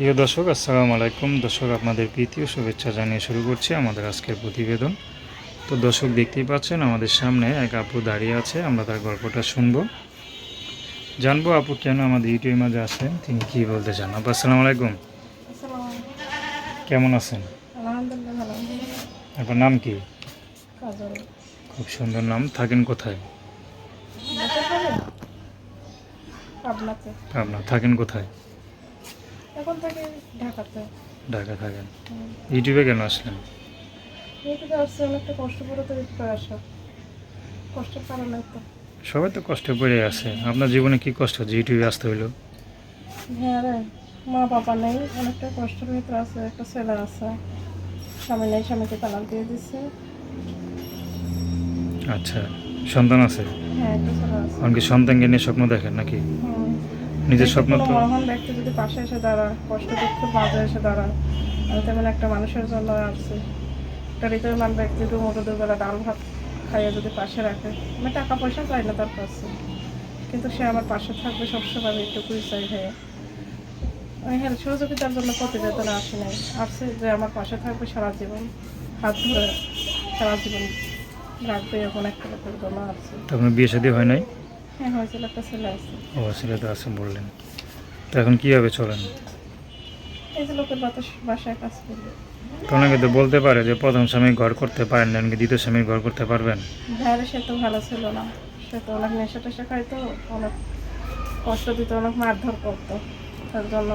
প্রিয় দর্শক আসসালামু আলাইকুম। দর্শক আপনাদের প্রীতি ও শুভেচ্ছা জানিয়ে শুরু করছি আমাদের আজকের প্রতিবেদন। তো দর্শক দেখতেই পাচ্ছেন আমাদের সামনে এক আপু দাঁড়িয়ে আছে আমরা তার গল্পটা শুনব। জানব আপু কেন আমাদের ইউটিউবের মাঝে আছেন তিনি কী বলতে চান? আপু আসসালামু আলাইকুম। কেমন আছেন? আপনার নাম কি? খুব সুন্দর নাম। থাকেন কোথায়? আপনার থাকেন কোথায়? এখন থেকে ঢাকাতে। ঢাকা থাকেন। ইউটিউবে কেন আসলেন? ইউটিউবে আসছে অনেকটা কষ্ট করে তো ইউটিউবে আসা। কষ্টের কারণে তো। সবাই তো কষ্টে পড়ে আছে। আপনার জীবনে কি কষ্ট যে ইউটিউবে আসতে হইল? হ্যাঁ রে মা বাবা নেই অনেকটা কষ্টের ভিতরে আছে। একটা ছেলে আছে। স্বামী নেই স্বামীকে তালাক দিয়ে দিচ্ছে আচ্ছা সন্তান আছে? হ্যাঁ একটা ছেলে আছে। এমনকি সন্তানকে নিয়ে স্বপ্ন দেখেন নাকি? হুম। নিজের স্বপ্ন তো মহান ব্যক্তি যদি পাশে এসে দাঁড়ায় কষ্ট দুঃখ মাঝে এসে দাঁড়ায় আমি তেমন একটা মানুষের জন্য আসছি একটা হৃদয়মান ব্যক্তি দু মুঠো দুবেলা ডাল ভাত খাইয়ে যদি পাশে রাখে আমি টাকা পয়সা চাই না তার কাছে। কিন্তু সে আমার পাশে থাকবে সবসময় আমি একটুকুই চাই ভাইয়া আমি হেল্প সহযোগিতার জন্য প্রতিবেদনে আসি নাই। আসছে যে আমার পাশে থাকবে সারা জীবন হাত ধরে সারা জীবন রাখবে এখন একটা লোকের জন্য আসছে তো আপনার বিয়ে শাদী হয় নাই? হ্যাঁ ও ছেলে তো আছে বললেন। তো এখন কীভাবে চলেন? কাজ করবে তো বলতে পারে যে প্রথম স্বামী ঘর করতে পারেন না দ্বিতীয় স্বামী ঘর করতে পারবেন? ভাইয়ের সে তো ভালো ছিল না। সে তো অনেক নেশা টেশা খাইতো অনেক কষ্ট দিত অনেক মারধর করতো। তার জন্য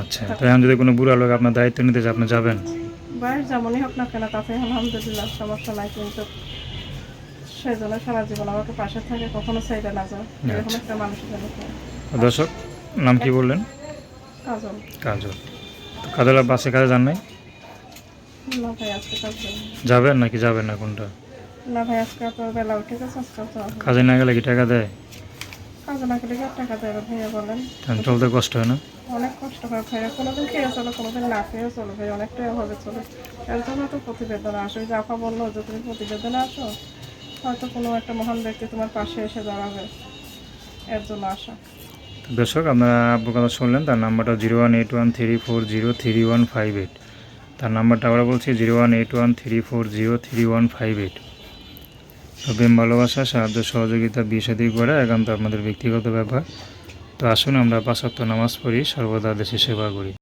আচ্ছা তো এখন যদি কোনো বুড়া লোক আপনার দায়িত্ব নিতে চায় আপনি যাবেন? বয়স যেমনই হোক না কেন তাতে আলহামদুলিল্লাহ সমস্যা নাই কিন্তু সেই জন্য সারা জীবন আমাকে পাশে থাকে কখনো সাইডে না এরকম আচ্ছা। একটা মানুষের জন্য দর্শক নাম কি বললেন? কাজল। কাজল। কাজল বাসে কাজে যান নাই? না ভাই আজকে কাজ যাবেন নাকি যাবেন না কোনটা? না ভাই আজকে তো বেলা উঠে গেছে আজকে তো কাজে না গেলে কি টাকা দেয়? কাজ না আর টাকা দেবে ভাইয়া বলেন। চলতে কষ্ট হয় না? অনেক কষ্ট হয় ভাইয়া। কোনোদিন খেয়ে চলো কোনোদিন না খেয়েও চলো ভাই অনেকটাই অভাবে চলে। এর জন্য তো প্রতিবেদন আসো। যে আপা বলল যে তুমি প্রতিবেদনে আসো? হয়তো কোনো একটা মহান ব্যক্তি তোমার পাশে এসে দাঁড়াবে। এর জন্য তো দর্শক, আপনারা আপনার কথা শুনলেন, তার নাম্বারটা zero one eight one three four zero three one five eight. তার নাম্বারটা আমরা বলছি, zero one eight one three four zero three one five eight. প্রেম, ভালোবাসা, সাহায্য, সহযোগিতা, বিয়ে শাদী করা একান্ত আপনাদের ব্যক্তিগত ব্যাপার তো আসুন আমরা পাঁচাত্তর নামাজ পড়ি, সর্বদা দেশে সেবা করি।